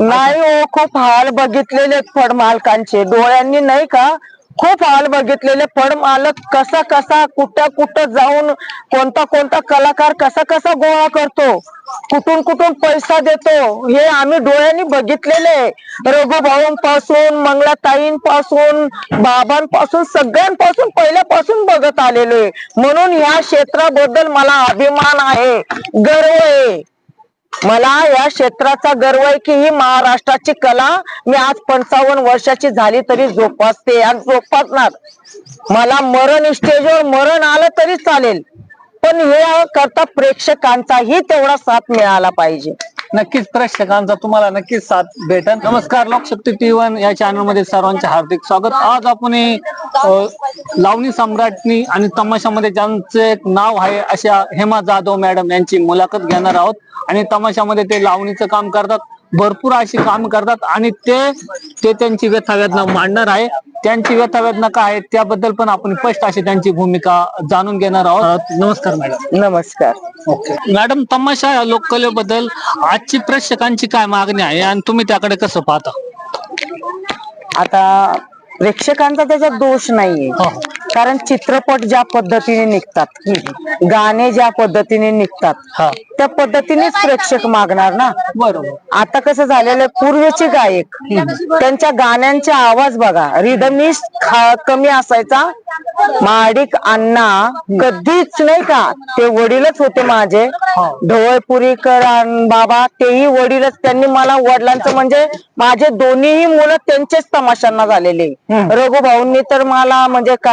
नाही हो खूप हाल बघितलेले फड मालकांचे. डोळ्यांनी नाही का? खूप हाल बघितलेले फड मालक कसा कसा कुठं कुठं जाऊन कोणता कोणता कलाकार कसा कसा गोळा करतो कुठून कुठून पैसा देतो हे आम्ही डोळ्यांनी बघितलेले रघुभाऊंपासून मंगलाताईंपासून बाबांपासून सगळ्यांपासून पहिल्यापासून बघत आलेलो आहे. म्हणून या क्षेत्राबद्दल मला अभिमान आहे. गर्व आहे. मला या क्षेत्राचा गर्व आहे की ही महाराष्ट्राची कला मी आज पंचावन्न वर्षाची झाली तरी जोपासते आणि जोपासणार. मला मरण स्टेजवर मरण आलं तरी चालेल. पण हे करता प्रेक्षकांचाही तेवढा साथ मिळाला पाहिजे. नक्कीच प्रेक्षकांचा तुम्हाला नक्कीच साथ भेटेल. नमस्कार लोकशक्ती टी वन या चॅनलमध्ये सर्वांचे हार्दिक स्वागत. आज आपण लावणी सम्राटनी आणि तमाशामध्ये ज्यांचे एक नाव आहे अशा हेमा जाधव मॅडम यांची मुलाखत घेणार आहोत. आणि तमाशामध्ये ते लावणीचं काम करतात भरपूर अशी काम करतात आणि ते ते त्यांची व्यथा वेदना मांडणार आहे. त्यांची व्यथा वेदना काय आहे त्याबद्दल पण आपण स्पष्ट अशी त्यांची भूमिका जाणून घेणार आहोत. नमस्कार मॅडम. नमस्कार. ओके. मॅडम तमाशा या लोककलेबद्दल आजची प्रेक्षकांची काय मागणी आहे आणि तुम्ही त्याकडे कसं पाहता? आता प्रेक्षकांचा त्याचा दोष नाहीये. हो. कारण चित्रपट ज्या पद्धतीने निघतात गाणे ज्या पद्धतीने निघतात त्या पद्धतीनेच प्रेक्षक मागणार ना? बरोबर. आता कसं झालेलं आहे, पूर्वीचे गायक त्यांच्या गाण्यांचे आवाज बघा रिदमिस कमी असायचा माडिक अण्णा कधीच नाही का? ते वडीलच होते माझे. ढवळपुरीकर बाबा तेही वडीलच. त्यांनी मला वडिलांचं म्हणजे माझे दोन्हीही मुलं त्यांचेच तमाशांना झालेले. रघुभाऊंनी तर मला म्हणजे का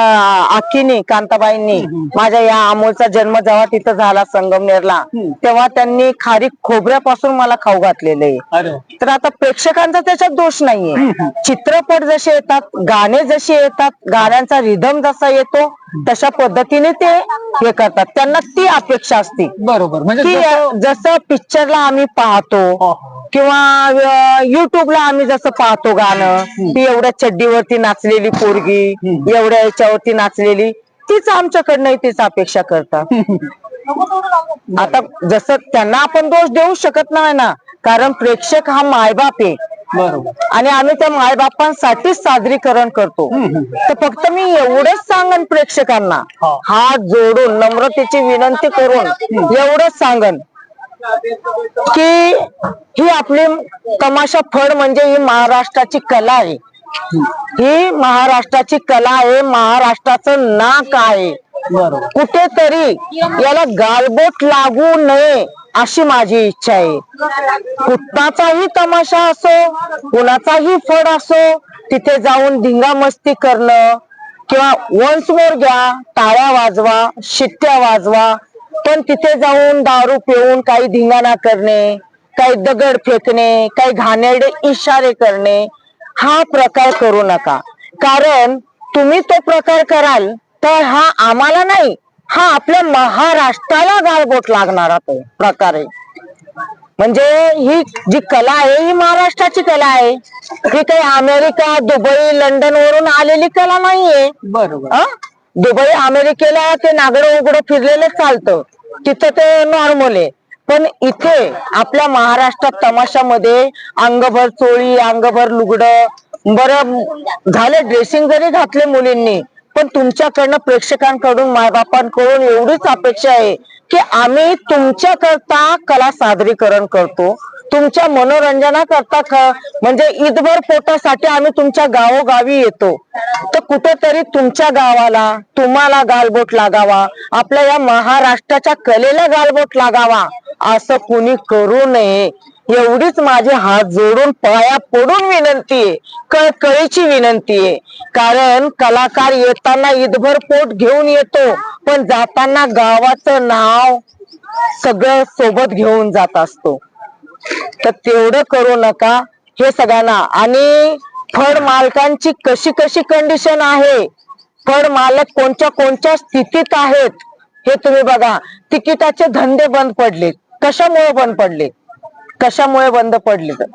आखीनी कांताबाईंनी माझ्या या अमोलचा जन्म जेव्हा तिथं झाला संगमनेरला तेव्हा त्यांनी खारी खोबऱ्यापासून मला खाऊ घातलेले. तर आता प्रेक्षकांचा त्याच्यात दोष नाहीये. चित्रपट जसे येतात गाणे जसे येतात गाण्यांचा रिधम जसा येतो तशा पद्धतीने ते हे करतात. त्यांना ती अपेक्षा असते. बरोबर. म्हणजे की जसं- जसं पिक्चरला आम्ही पाहतो हो. किंवा युट्यूबला आम्ही जसं पाहतो गाणं ती एवढ्या चड्डीवरती नाचलेली पोरगी एवढ्या याच्यावरती नाचलेली तीच आमच्याकडनं तीच अपेक्षा करतात. आता जसं त्यांना आपण दोष देऊ शकत नाही ना कारण प्रेक्षक हा मायबाप आहे. आणि आम्ही त्या मायबापांसाठीच सादरीकरण करतो. तर फक्त मी एवढंच सांगन प्रेक्षकांना हा. हात जोडून नम्रतेची विनंती करून एवढंच सांगन की ही आपली तमाशा फड म्हणजे ही महाराष्ट्राची कला आहे. ही महाराष्ट्राची कला आहे महाराष्ट्राचं नाक आहे. कुठेतरी याला गालबोट लागू नये. अशी माझी इच्छा आहे. कुठलाचाही तमाशा असो कुणाचाही फड असो तिथे जाऊन धिंगा मस्ती करणं किंवा वन्स मोर घ्या टाळ्या वाजवा शिट्ट्या वाजवा पण तिथे जाऊन दारू पिऊन काही धिंगाणा करणे काही दगड फेकणे काही घाणेरडे इशारे करणे हा प्रकार करू नका. कारण तुम्ही तो प्रकार कराल तर हा आम्हाला नाही हा आपल्या महाराष्ट्राला गाळबोट लागणारा तो प्रकार. आहे म्हणजे ही जी कला आहे ही महाराष्ट्राची कला आहे. ही काही अमेरिका दुबई लंडन वरून आलेली कला नाहीये. बरोबर? दुबई अमेरिकेला ते नागडं उघडं फिरलेलं चालतं. तिथं ते नॉर्मल आहे. पण इथे आपल्या महाराष्ट्रात तमाशामध्ये अंगभर चोळी अंगभर लुगडं बरं झालं ड्रेसिंग जरी घातले मुलींनी पण तुमच्याकडनं प्रेक्षकांकडून मायबापांकडून एवढीच अपेक्षा आहे की आम्ही तुमच्याकरता कला सादरीकरण करतो. तुमच्या मनोरंजनाकरता ख- म्हणजे ईदभर पोटासाठी आम्ही तुमच्या गावोगावी येतो. तर कुठेतरी तुमच्या गावाला तुम्हाला गालबोट लागावा. आपल्या या महाराष्ट्राच्या कलेला गालबोट लागावा. असं कुणी करू नये. एवढीच माझे हात जोडून पाया पडून विनंती आहे. कळकळीची विनंती आहे. कारण कलाकार येताना ईदभर पोट घेऊन येतो पण जाताना गावाचं नाव सगळं सोबत घेऊन जात असतो. तर तेवढं करू नका हे सगळ्यांना. आणि फळ मालकांची कशी कशी कंडिशन आहे? फळ मालक कोणत्या कोणत्या स्थितीत आहेत? हे तुम्ही बघा. तिकिटाचे धंदे बंद पडले कशामुळे बंद पडले कशामुळे बंद पडले तर?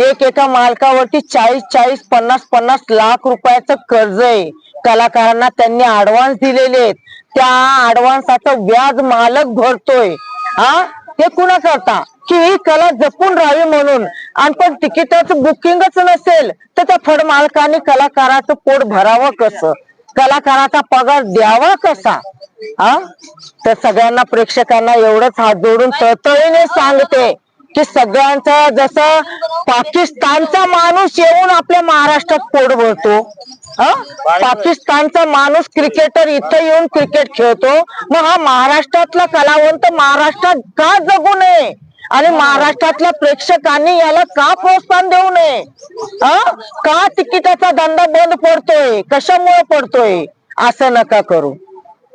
एक एका मालकावरती चाळीस चाळीस पन्नास पन्नास लाख रुपयाचं कर्ज आहे. कलाकारांना त्यांनी अडवान्स दिलेले आहेत. त्या ऍडव्हान्साचं व्याज मालक भरतोय. हा हे कुणा करता की ही कला जपून राहावी म्हणून. आणि पण तिकिटाचं बुकिंगच नसेल तर त्या फड मालकाने कलाकाराचं पोट भरावं कसं? कलाकाराचा पगार द्यावा कसा? हा तर सगळ्यांना प्रेक्षकांना एवढंच हात जोडून तळतळीने सांगते. की सगळ्यांचं जसं पाकिस्तानचा माणूस येऊन आपल्या महाराष्ट्रात पोट भरतो पाकिस्तानचा माणूस क्रिकेटर इथं येऊन क्रिकेट खेळतो मग हा महाराष्ट्रातला कलावंत महाराष्ट्रात का जगू नये? आणि महाराष्ट्रातल्या प्रेक्षकांनी याला का प्रोत्साहन देऊ नये? हा? का तिकिटाचा धंदा बंद पडतोय? कशामुळे पडतोय? असं नका करू.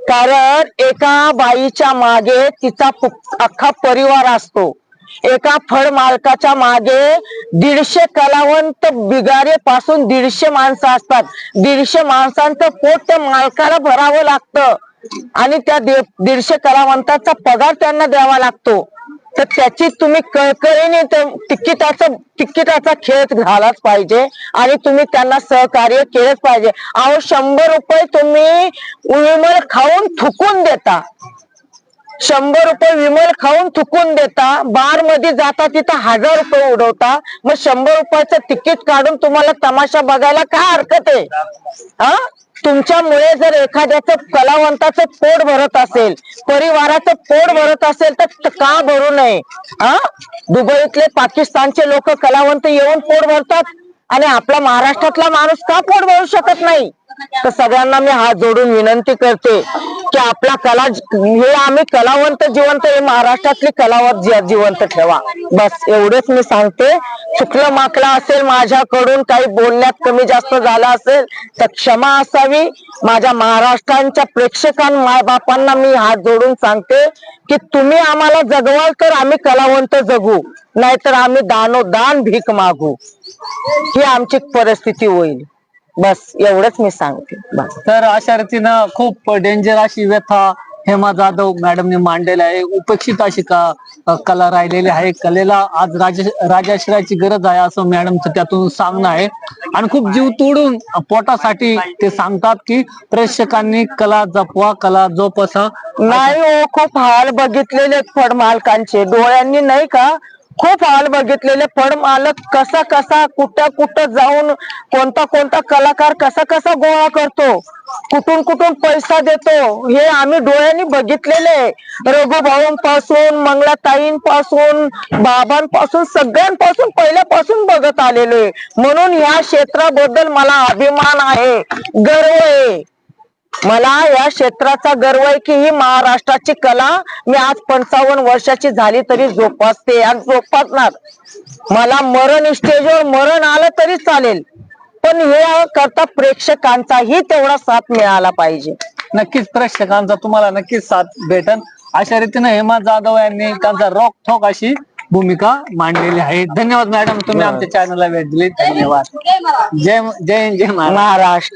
कारण एका बाईच्या मागे तिचा अख्खा परिवार असतो. एका फळ मालकाच्या मागे दीडशे कलावंत बिगारे पासून दीडशे माणसं असतात. दीडशे माणसांचं पोट त्या मालकाला भरावं लागतं. आणि त्या दीडशे कलावंताचा पगार त्यांना द्यावा लागतो. तर त्याची तुम्ही कळकळीने तिकिटाचा तिकिटाचं तिकिटाचा खेळ घालाच पाहिजे आणि तुम्ही त्यांना सहकार्य केलंच पाहिजे. अहो शंभर रुपये तुम्ही विमल खाऊन थुकून देता. शंभर रुपये विमल खाऊन थुकून देता बारमध्ये जाता तिथं हजार रुपये उडवता मग शंभर रुपयाचं तिकीट काढून तुम्हाला तमाशा बघायला काय हरकत आहे? हा? तुमच्यामुळे जर एखाद्याचं कलावंताचं पोट भरत असेल परिवाराचं पोट भरत असेल तर का भरू नये? हा? दुबईतले पाकिस्तानचे लोक कलावंत येऊन पोट भरतात आणि आपला महाराष्ट्रातला माणूस का पोट भरू शकत नाही? तर सगळ्यांना मी हात जोडून विनंती करते की आपला कला हे आम्ही कलावंत जिवंत हे महाराष्ट्रातली कलावंत जिवंत ठेवा. बस एवढेच मी सांगते. चुकलं माकलं असेल माझ्याकडून काही बोलण्यात कमी जास्त झालं असेल तर क्षमा असावी. माझ्या महाराष्ट्रांच्या प्रेक्षकां मायबापांना मी हात जोडून सांगते की तुम्ही आम्हाला जगवाल तर आम्ही कलावंत जगू नाहीतर आम्ही दानोदान भीक मागू. ही आमची परिस्थिती होईल. बस एवढंच मी सांगते. बस. तर अशा रीतीनं खूप डेंजर अशी व्यथा हेमा जाधव मॅडमने मांडलेली आहे. उपेक्षित अशी का कला राहिलेली आहे. कलेला आज राज राजाश्रयाची गरज आहे असं मॅडमचं त्यातून सांगणं आहे. आणि खूप जीव तोडून पोटासाठी ते सांगतात की प्रेक्षकांनी कला जपवा कला जोपासा. नाही हो खूप हाल बघितलेले फड मालकांचे डोळ्यांनी नाही का? खूप हाल बघितलेले फड मालक कसा कसा कुठं कुठं जाऊन कोणता कोणता कलाकार कसा कसा गोळा करतो कुठून कुठून पैसा देतो हे आम्ही डोळ्यांनी बघितलेले. रघुभाऊंपासून मंगलाताईंपासून बाबांपासून सगळ्यांपासून पहिल्यापासून बघत आलेलो आहे म्हणून या क्षेत्राबद्दल मला अभिमान आहे गर्व आहे. मला या क्षेत्राचा गर्व आहे की ही महाराष्ट्राची कला मी आज पंचावन्न वर्षाची झाली तरी जोपासते आणि जोपासणार. मला मरण स्टेजवर मरण आलं तरी चालेल. पण हे करता प्रेक्षकांचाही तेवढा साथ मिळाला पाहिजे. नक्कीच प्रेक्षकांचा तुम्हाला नक्कीच साथ भेटन. अशा रीतीने हेमा जाधव यांनी त्यांचा रॉक ठोक अशी भूमिका मांडलेली आहे. धन्यवाद मॅडम तुम्ही आमच्या चॅनलला भेट दिली धन्यवाद. जय जय हिंद, जय महाराष्ट्र.